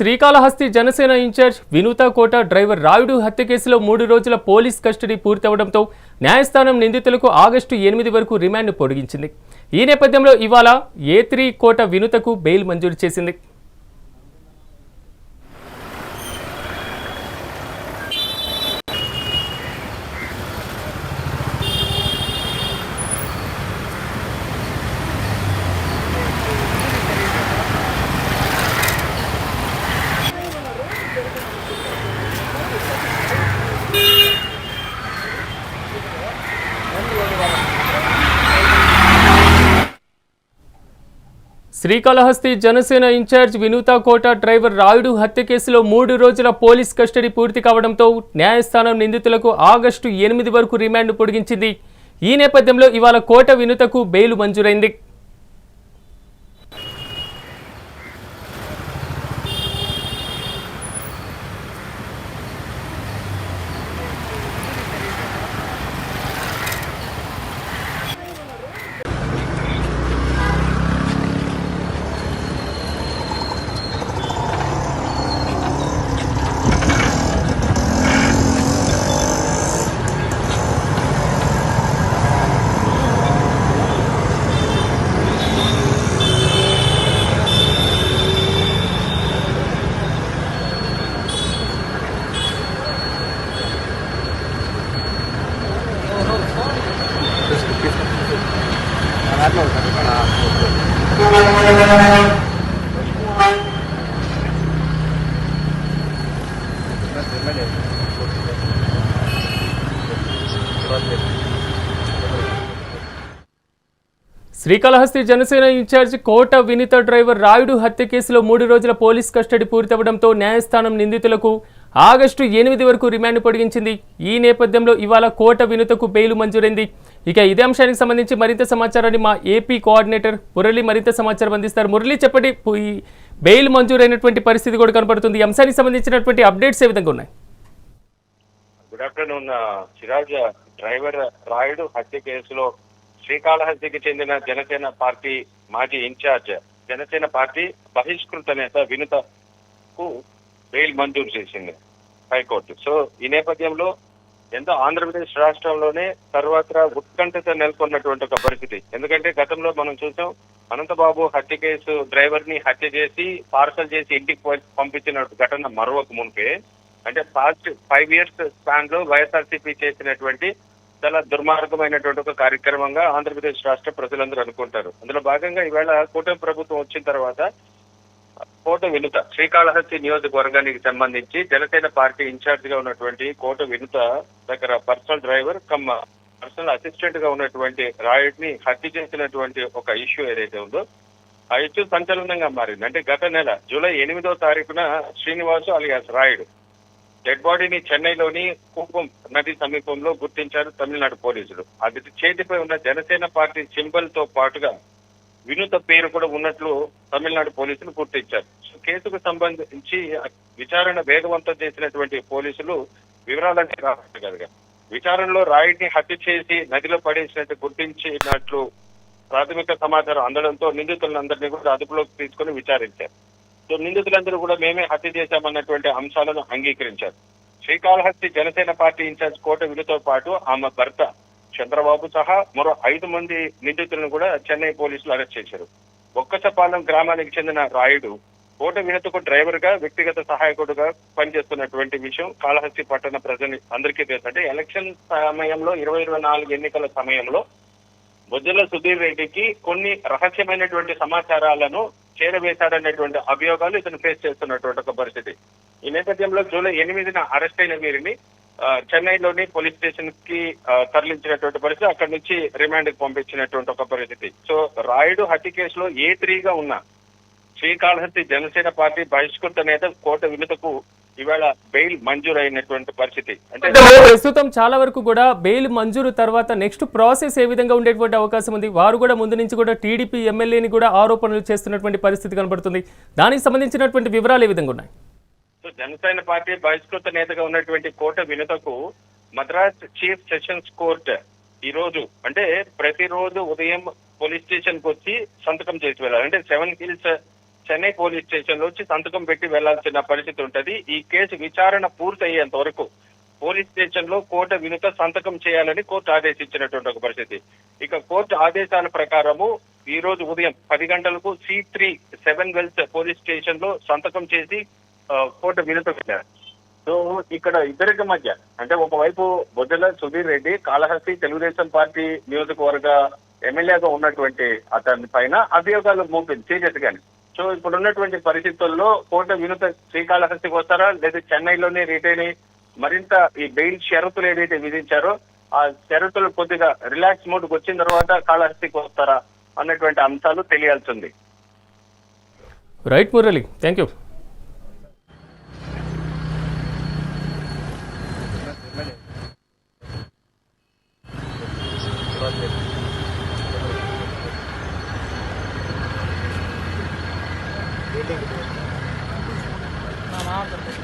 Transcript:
Srikalahasti Janasena incharge Vinutha Kota driver Rayudu హత్య కేసులో మూడు రోజుల పోలీస్ కస్టడీ పూర్తవడంతో న్యాయస్థానం నిందితులకు ఆగస్టు ఎనిమిది వరకు రిమాండ్ పొడిగించింది. ఈ నేపథ్యంలో ఇవాళ ఏ త్రీ కోట వినుతకు బెయిల్ మంజూరు చేసింది. శ్రీకాళహస్తి జనసేన ఇన్ఛార్జ్ వినూత కోట డ్రైవర్ రాయుడు హత్య కేసులో మూడు రోజుల పోలీస్ కస్టడీ పూర్తి కావడంతో న్యాయస్థానం నిందితులకు ఆగస్టు ఎనిమిది వరకు రిమాండ్ పొడిగించింది. ఈ నేపథ్యంలో ఇవాళ కోట వినుతకు బెయిల్ మంజూరైంది. శ్రీకాళహస్తి జనసేన ఇన్ఛార్జ్ కోట వినిత డ్రైవర్ రాయుడు హత్య కేసులో మూడు రోజుల పోలీస్ కస్టడీ పూర్తవడంతో న్యాయస్థానం నిందితులకు ఆగస్టు ఎనిమిది వరకు రిమాండ్ పొడిగించింది. ఈ నేపథ్యంలో ఇవాళ కోట వినుతకు బెయిల్ మంజూరైంది. ఇక ఇదే అంశానికి సంబంధించి మరింత సమాచారాన్ని మా ఏపీ కోఆర్డినేటర్ మురళి మరింత సమాచారం అందిస్తారు. మురళి చెప్పండి బెయిల్ మంజూరైనటువంటి పరిస్థితి కూడా కనపడుతుంది. ఈ అంశానికి సంబంధించినటువంటి అప్డేట్స్ ఏ విధంగా ఉన్నాయి? Good afternoon uh, Siraj. Driver Rayudu హత్య కేసులో శ్రీకాళహస్తికి చెందిన జనసేన పార్టీ మాజీ ఇన్ఛార్జ్ జనసేన పార్టీ బహిష్కృత నేత వినుతకు బెయిల్ మంజూరు చేసింది. హైకోర్టు. సో ఈ నేపథ్యంలో ఎంతో ఆంధ్రప్రదేశ్ రాష్ట్రంలోనే సర్వత్రా ఉత్కంఠత నెలకొన్నటువంటి ఒక పరిస్థితి. ఎందుకంటే గతంలో మనం చూసాం అనంతబాబు హత్య కేసు డ్రైవర్ని హత్య చేసి పార్సల్ చేసి ఇంటికి పంపించిన ఘటన మరొక మునిపే. అంటే పాస్ట్ ఫైవ్ ఇయర్స్ స్పాన్లో వైఎస్ఆర్సీపీ చేసినటువంటి చాలా దుర్మార్గమైనటువంటి ఒక కార్యక్రమంగా ఆంధ్రప్రదేశ్ రాష్ట్ర ప్రజలందరూ అనుకుంటారు. అందులో భాగంగా ఈవేళ కూటమి ప్రభుత్వం వచ్చిన తర్వాత కోట వినుత. శ్రీకాళహస్తి నియోజకవర్గానికి సంబంధించి జనసేన పార్టీ ఇన్ఛార్జ్గా ఉన్నటువంటి కోట వినుత దగ్గర పర్సనల్ డ్రైవర్ కమ్ పర్సనల్ అసిస్టెంట్గా ఉన్నటువంటి రాయుడ్ని హత్య చేసినటువంటి ఒక ఇష్యూ ఏదైతే ఉందో ఆ ఇష్యూ సంచలనంగా మారింది. అంటే గత నెల జూలై ఎనిమిదో తారీఖున శ్రీనివాసు అలియాస్ రాయుడు డెడ్ బాడీని చెన్నైలోని కూపం నది సమీపంలో గుర్తించారు తమిళనాడు పోలీసులు. అది చేతిపై ఉన్న జనసేన పార్టీ సింబల్తో పాటుగా వినూత పేరు కూడా ఉన్నట్లు తమిళనాడు పోలీసులు గుర్తించారు సో కేసుకు సంబంధించి విచారణ వేగవంతం చేసినటువంటి పోలీసులు వివరాలన్నీ రాబట్టగలిగారు విచారణలో రాయుడిని హత్య చేసి నదిలో పడేసినట్టు గుర్తించినట్లు ప్రాథమిక సమాచారం అందడంతో నిందితులందరినీ కూడా అదుపులోకి తీసుకుని విచారించారు. సో నిందితులందరూ కూడా మేమే హత్య చేశామన్నటువంటి అంశాలను అంగీకరించారు. శ్రీకాళహస్తి జనసేన పార్టీ ఇన్ఛార్జ్ కోట విలుతో పాటు ఆమె భర్త చంద్రబాబు సహా మరో ఐదు మంది నిందితులను కూడా చెన్నై పోలీసులు అరెస్ట్ చేశారు. ఒక్కసపాలెం గ్రామానికి చెందిన రాయుడు ఓటు వినతకు డ్రైవర్గా వ్యక్తిగత సహాయకుడుగా పనిచేస్తున్నటువంటి విషయం కాళహస్తి పట్టణ ప్రజలు అందరికీ తెలుసు అంటే ఎలక్షన్ సమయంలో ఇరవై ఇరవై నాలుగు ఎన్నికల సమయంలో బొజ్జల సుధీర్ రెడ్డికి కొన్ని రహస్యమైనటువంటి సమాచారాలను చేరవేశాడనేటువంటి అభియోగాలు ఇతను ఫేస్ చేస్తున్నటువంటి ఒక పరిస్థితి. ఈ నేపథ్యంలో జూలై ఎనిమిదిన అరెస్ట్ అయిన వీరిని చెన్నైలోని పోలీస్ స్టేషన్కి తరలించినటువంటి పరిస్థితి అక్కడి నుంచి రిమాండ్కి పంపించినటువంటి ఒక పరిస్థితి. సో రాయుడు హత్య కేసులో ఏ త్రీగా ఉన్న శ్రీకాళహస్తి జనసేన పార్టీ బహిష్కృత నేత కోట వినుతకు ఇవాళ బెయిల్ మంజూరు అయినటువంటి పరిస్థితి. అంటే ప్రస్తుతం చాలా వరకు కూడా బెయిల్ మంజూరు తర్వాత నెక్స్ట్ ప్రాసెస్ ఏ విధంగా ఉండేటువంటి అవకాశం ఉంది? వారు కూడా ముందు నుంచి కూడా టీడీపీ ఎమ్మెల్యేని కూడా ఆరోపణలు చేస్తున్నటువంటి పరిస్థితి కనబడుతుంది. దానికి సంబంధించినటువంటి వివరాలు ఏ విధంగా ఉన్నాయి? సో జనసేన పార్టీ బహిష్కృత నేతగా ఉన్నటువంటి కోట వినుతకు మద్రాస్ చీఫ్ సెషన్స్ కోర్ట్ ఈ రోజు అంటే ప్రతిరోజు ఉదయం పోలీస్ స్టేషన్కి వచ్చి సంతకం చేసి వెళ్ళాలి. అంటే సెవెన్ హిల్స్ చెన్నై పోలీస్ స్టేషన్లో వచ్చి సంతకం పెట్టి వెళ్ళాల్సిన పరిస్థితి ఉంటది. ఈ కేసు విచారణ పూర్తయ్యేంత వరకు పోలీస్ స్టేషన్లో కోట వినుత సంతకం చేయాలని కోర్టు ఆదేశించినటువంటి ఒక పరిస్థితి. ఇక కోర్టు ఆదేశాల ప్రకారము ఈ రోజు ఉదయం పది గంటలకు C three Seven Wells police స్టేషన్లో సంతకం చేసి కోర్టు వినుత వెళ్ళారు సో ఇక్కడ ఇద్దరికి మధ్య అంటే ఒకవైపు బొద్దెల సుధీర్ రెడ్డి కాళహస్తి తెలుగుదేశం పార్టీ నియోజకవర్గ ఎమ్మెల్యేగా ఉన్నటువంటి అతని పైన అభియోగాలు మోపింది సీరియస్ గాని సో ఇప్పుడు ఉన్నటువంటి పరిస్థితుల్లో కోర్టు వినూత శ్రీకాళహస్తికి వస్తారా? లేదా చెన్నైలోనే రిటైన్ మరింత ఈ బెయిల్ షరతులు ఏదైతే విధించారో ఆ షరతులు కొద్దిగా రిలాక్స్ మోడ్కి వచ్చిన తర్వాత కాళహస్తికి వస్తారా? అన్నటువంటి అంశాలు తెలియాల్సింది రైట్ మురళి థ్యాంక్ యూ నా మాట్లాడుతుంది